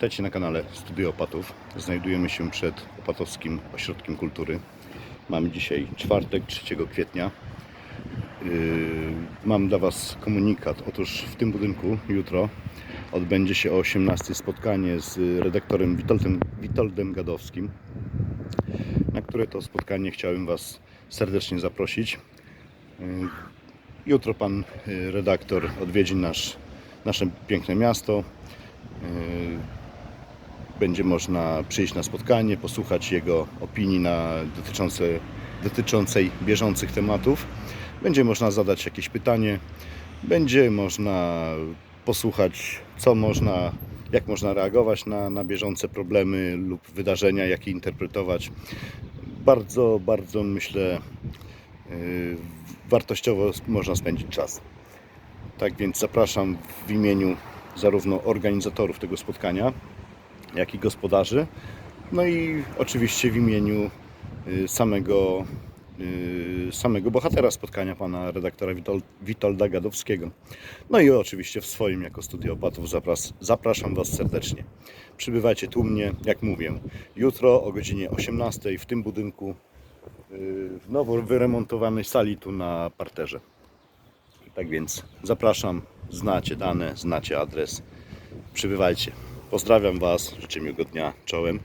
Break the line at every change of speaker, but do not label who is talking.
Witajcie na kanale Studio Opatów. Znajdujemy się przed Opatowskim Ośrodkiem Kultury. Mamy dzisiaj czwartek, 3 kwietnia. Yy, Mam dla Was komunikat. Otóż w tym budynku jutro odbędzie się o 18 spotkanie z redaktorem Witoldem, Witoldem Gadowskim, na które to spotkanie chciałem Was serdecznie zaprosić. Yy, Jutro Pan yy, redaktor odwiedzi nasz, nasze piękne miasto. Będzie można przyjść na spotkanie, posłuchać jego opinii na dotyczące, dotyczącej bieżących tematów. Będzie można zadać jakieś pytanie, będzie można posłuchać, co można, jak można reagować na, na bieżące problemy lub wydarzenia, jak je interpretować. Bardzo, bardzo myślę, yy, wartościowo można spędzić czas. Tak więc zapraszam w imieniu zarówno organizatorów tego spotkania, jak i gospodarzy. No i oczywiście w imieniu y, samego, y, samego bohatera spotkania, pana redaktora Witol, Witolda Gadowskiego. No i oczywiście w swoim jako Studio Opatów zapras, zapraszam Was serdecznie. Przybywajcie tłumnie, jak mówię, jutro o godzinie 18 w tym budynku y, w nowo wyremontowanej sali tu na parterze. Tak więc zapraszam, znacie dane, znacie adres. Przybywajcie. Pozdrawiam Was, życzę miłego dnia, czołem.